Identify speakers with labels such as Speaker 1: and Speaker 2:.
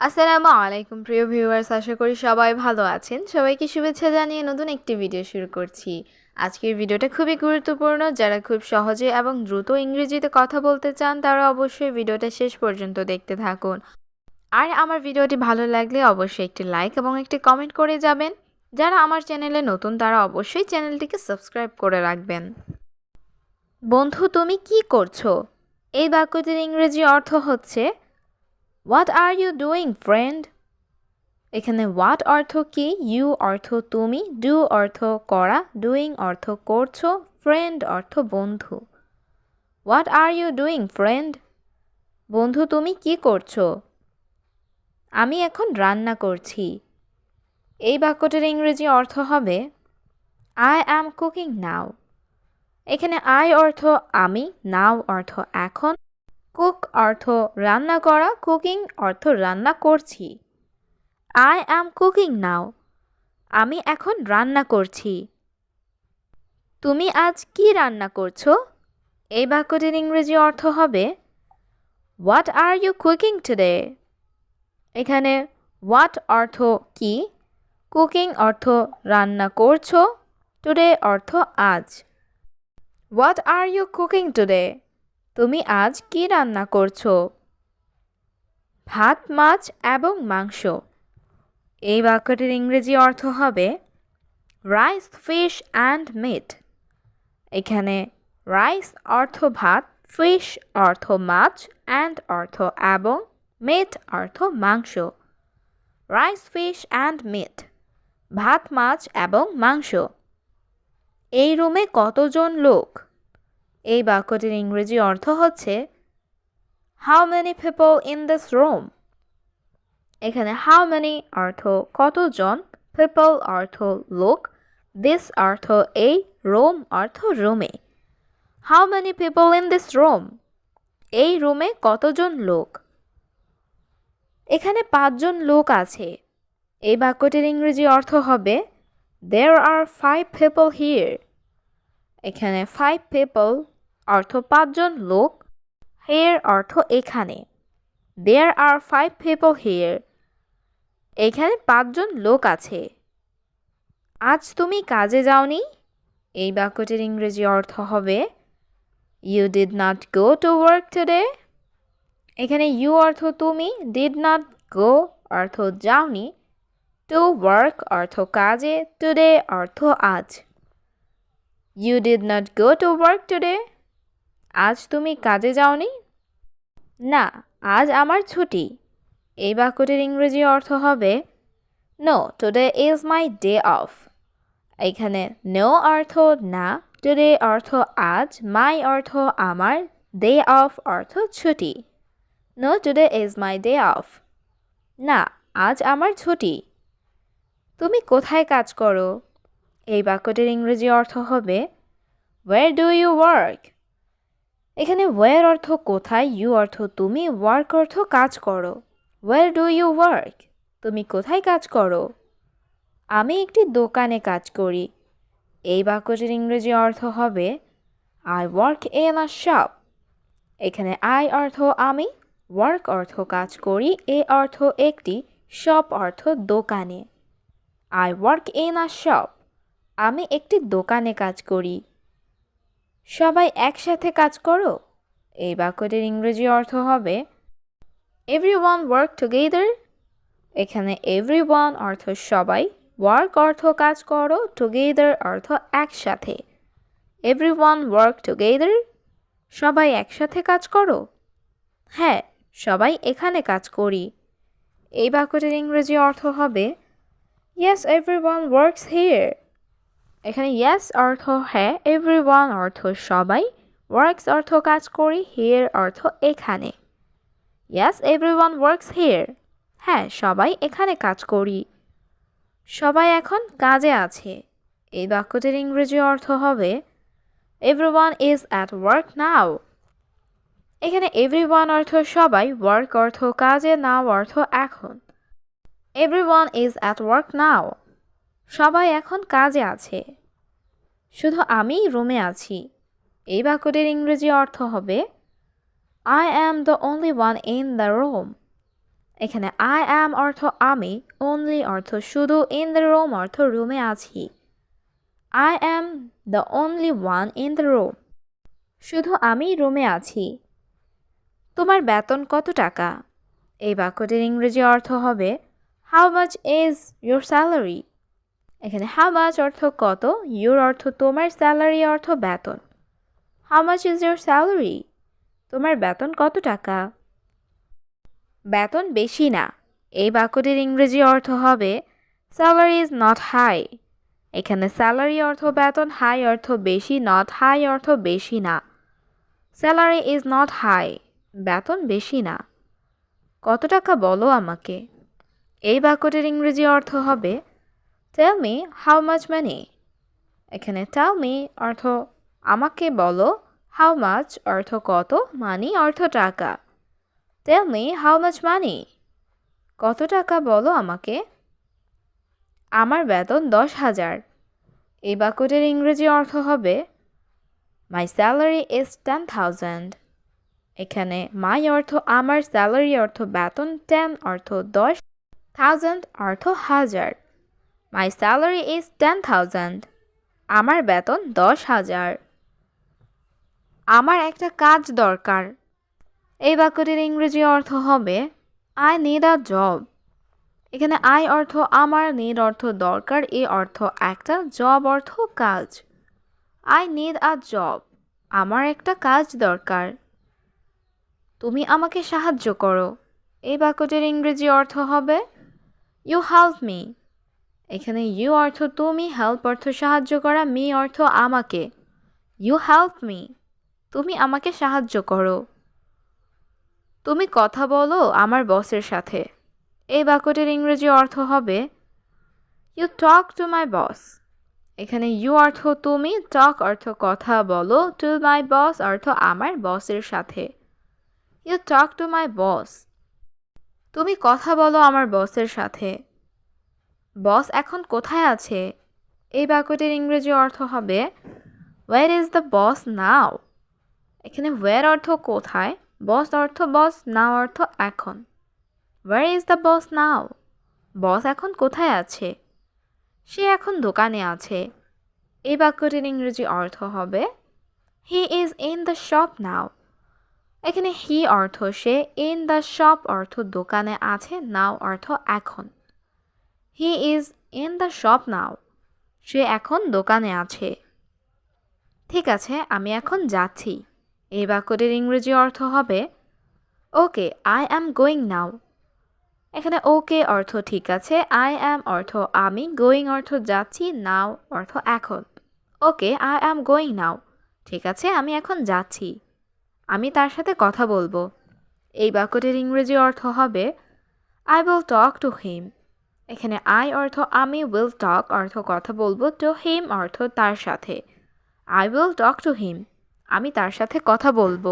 Speaker 1: আসসালামু আলাইকুম, প্রিয় ভিউয়ার্স। আশা করি সবাই ভালো আছেন। সবাইকে শুভেচ্ছা জানিয়ে নতুন একটি ভিডিও শুরু করছি। আজকের ভিডিওটা খুবই গুরুত্বপূর্ণ। যারা খুব সহজে এবং দ্রুত ইংরেজিতে কথা বলতে চান, তারা অবশ্যই ভিডিওটা শেষ পর্যন্ত দেখতে থাকুন। আর আমার ভিডিওটি ভালো লাগলে অবশ্যই একটি লাইক এবং একটি কমেন্ট করে যাবেন। যারা আমার চ্যানেলে নতুন, তারা অবশ্যই চ্যানেলটিকে সাবস্ক্রাইব করে রাখবেন। বন্ধু, তুমি কি করছ? এই বাক্যটির ইংরেজি অর্থ হচ্ছে what are you doing friend এখানে হোয়াট অর্থ কি? ইউ অর্থ তুমি। ডু অর্থ করা। ডুইং অর্থ করছ। ফ্রেন্ড অর্থ বন্ধু। What are you doing friend বন্ধু, তুমি কি করছ? আমি এখন রান্না করছি। এই বাক্যটির ইংরেজি অর্থ হবে আই অ্যাম কুকিং নাও এখানে আই অর্থ আমি নাও অর্থ এখন। কুক অর্থ রান্না করা, কুকিং অর্থ রান্না করছি। I am cooking now. আমি এখন রান্না করছি। তুমি আজ কি রান্না করছ? এই বাক্যটির ইংরেজি অর্থ হবে what are you cooking today এখানে হোয়াট অর্থ কি? কুকিং অর্থ রান্না করছ। টুডে অর্থ আজ। What are you cooking today তুমি আজ কি রান্না করছ? ভাত, মাছ এবং মাংস। এই বাক্যটির ইংরেজি অর্থ হবে রাইস ফিশ অ্যান্ড মিট এখানে রাইস অর্থ ভাত ফিশ অর্থ মাছ অ্যান্ড অর্থ এবং মিট অর্থ মাংস। রাইস ফিশ অ্যান্ড মিট ভাত, মাছ এবং মাংস। এই রুমে কতজন লোক? এই বাক্যটির ইংরেজি অর্থ হচ্ছে how many people in this room এখানে হাউ মেনি অর্থ কতজন পিপল অর্থ লোক দিস অর্থ এই রোম অর্থ রুমে how many people in this room এই রুমে কতজন লোক? এখানে পাঁচজন লোক আছে। এই বাক্যটির ইংরেজি অর্থ হবে there are five people here এখানে ফাইভ পিপল অর্থ পাঁচজন লোক হেয়ার অর্থ এখানে। There are five people here এখানে পাঁচজন লোক আছে। আজ তুমি কাজে যাওনি? এই বাক্যটির ইংরেজি অর্থ হবে you did not go to work today এখানে ইউ অর্থ তুমি ডিড নট গো অর্থ যাওনি টু ওয়ার্ক অর্থ কাজে টুডে অর্থ আজ। You did not go to work today আজ তুমি কাজে যাওনি? না, আজ আমার ছুটি। এই বাক্যটির ইংরেজি অর্থ হবে no today is my day off এখানে নো অর্থ না টুডে অর্থ আজ মাই অর্থ আমার ডে অফ অর্থ ছুটি। No today is my day off না, আজ আমার ছুটি। তুমি কোথায় কাজ করো? এই বাক্যটির ইংরেজি অর্থ হবে ওয়ার ডু ইউ ওয়ার্ক এখানে ওয়ার অর্থ কোথায় ইউ অর্থ তুমি ওয়ার্ক অর্থ কাজ করো। ওয়ার ডু ইউ ওয়ার্ক তুমি কোথায় কাজ করো? আমি একটি দোকানে কাজ করি। এই বাক্যটির ইংরেজি অর্থ হবে I work in a shop এখানে আই অর্থ আমি ওয়ার্ক অর্থ কাজ করি, এ অর্থ একটি শপ অর্থ দোকানে। I work in a shop আমি একটি দোকানে কাজ করি। সবাই একসাথে কাজ করো? এই বাক্যটির ইংরেজি অর্থ হবে এভরি ওয়ান ওয়ার্ক টুগেদার এখানে এভরি ওয়ান অর্থ সবাই ওয়ার্ক অর্থ কাজ করো টুগেদার অর্থ একসাথে। এভরি ওয়ান ওয়ার্ক টুগেদার সবাই একসাথে কাজ করো? হ্যাঁ সবাই এখানে কাজ করি। এই বাক্যটির ইংরেজি অর্থ হবে yes everyone works here এখানে ইয়েস অর্থ হ্যাঁ এভরি অর্থ সবাই ওয়ার্কস অর্থ কাজ করি হিয়ার অর্থ এখানে। Yes everyone works here হ্যাঁ সবাই এখানে কাজ করি। সবাই এখন কাজে আছে। এই বাক্যটির ইংরেজি অর্থ হবে everyone is at work now এখানে এভরি ওয়ান অর্থ সবাই ওয়ার্ক অর্থ কাজে নাও অর্থ এখন। Everyone is at work now সবাই এখন কাজে আছে। শুধু আমিই রুমে আছি। এই বাক্যটির ইংরেজি অর্থ হবে I am the only one in the room এখানে আই অ্যাম অর্থ আমি অনলি অর্থ শুধু ইন দ্য রুম অর্থ রুমে আছি। I am the only one in the room শুধু আমি রুমে আছি। তোমার বেতন কত টাকা? এই বাক্যটির ইংরেজি অর্থ হবে how much is your salary এখানে হাউ মাচ অর্থ কত? ইউর অর্থ তোমার স্যালারি অর্থ বেতন। How much is your salary তোমার বেতন কত টাকা? বেতন বেশি না। এই বাক্যটির ইংরেজি অর্থ হবে স্যালারি ইজ নট হাই এখানে স্যালারি অর্থ বেতন হাই অর্থ বেশি নট হাই অর্থ বেশি না। স্যালারি ইজ নট হাই বেতন বেশি না। কত টাকা বলো আমাকে? এই বাক্যটির ইংরেজি অর্থ হবে tell me how much money এখানে টেল মি অর্থ আমাকে বলো হাউ মাচ অর্থ কত মানি অর্থ টাকা। Tell me how much money কত টাকা বলো আমাকে? আমার বেতন দশ হাজার। এই বাক্যটির ইংরেজি অর্থ হবে my salary is ten thousand এখানে মাই অর্থ আমার স্যালারি অর্থ বেতন টেন অর্থ দশ থাউজেন্ড অর্থ হাজার। My salary is ten thousand আমার বেতন দশ হাজার। আমার একটা কাজ দরকার। এই বাক্যটির ইংরেজি অর্থ হবে আই নিড আ জব এখানে আই অর্থ আমার নিড অর্থ দরকার এ অর্থ একটা জব অর্থ কাজ আই নিড আ জব আমার একটা কাজ দরকার। তুমি আমাকে সাহায্য করো। এই বাক্যটির ইংরেজি অর্থ হবে ইউ হেল্প মি এখানে ইউ অর্থ তুমি হেল্প অর্থ সাহায্য করা মি অর্থ আমাকে। ইউ হেল্প মি তুমি আমাকে সাহায্য করো। তুমি কথা বলো আমার বসের সাথে। এই বাক্যটির ইংরেজি অর্থ হবে ইউ টক টু মাই বস এখানে ইউ অর্থ তুমি টক অর্থ কথা বলো টু মাই বস অর্থ আমার বসের সাথে। ইউ টক টু মাই বস তুমি কথা বলো আমার বসের সাথে। বস এখন কোথায় আছে? এই বাক্যটির ইংরেজি অর্থ হবে where is the boss now এখানে ওয়ার অর্থ কোথায় বস অর্থ বস নাও অর্থ এখন where is the boss now boss এখন কোথায় আছে? সে এখন দোকানে আছে। এই বাক্যটির ইংরেজি অর্থ হবে he is in the shop now এখানে হি অর্থ সে ইন দ্য শপ অর্থ দোকানে আছে নাও অর্থ এখন he is in the shop now সে এখন দোকানে আছে। ঠিক আছে, আমি এখন যাচ্ছি। এই বাক্যটির ইংরেজি অর্থ হবে okay I am going now এখানে ওকে অর্থ ঠিক আছে আই অ্যাম অর্থ আমি গোয়িং অর্থ যাচ্ছি নাও অর্থ এখন। Okay I am going now ঠিক আছে, আমি এখন যাচ্ছি। আমি তার সাথে কথা বলব। এই বাক্যটির ইংরেজি অর্থ হবে I will talk to him এখানে আই অর্থ আমি উইল টক অর্থ কথা বলব টু হিম অর্থ তার সাথে। I will talk to him আমি তার সাথে কথা বলব।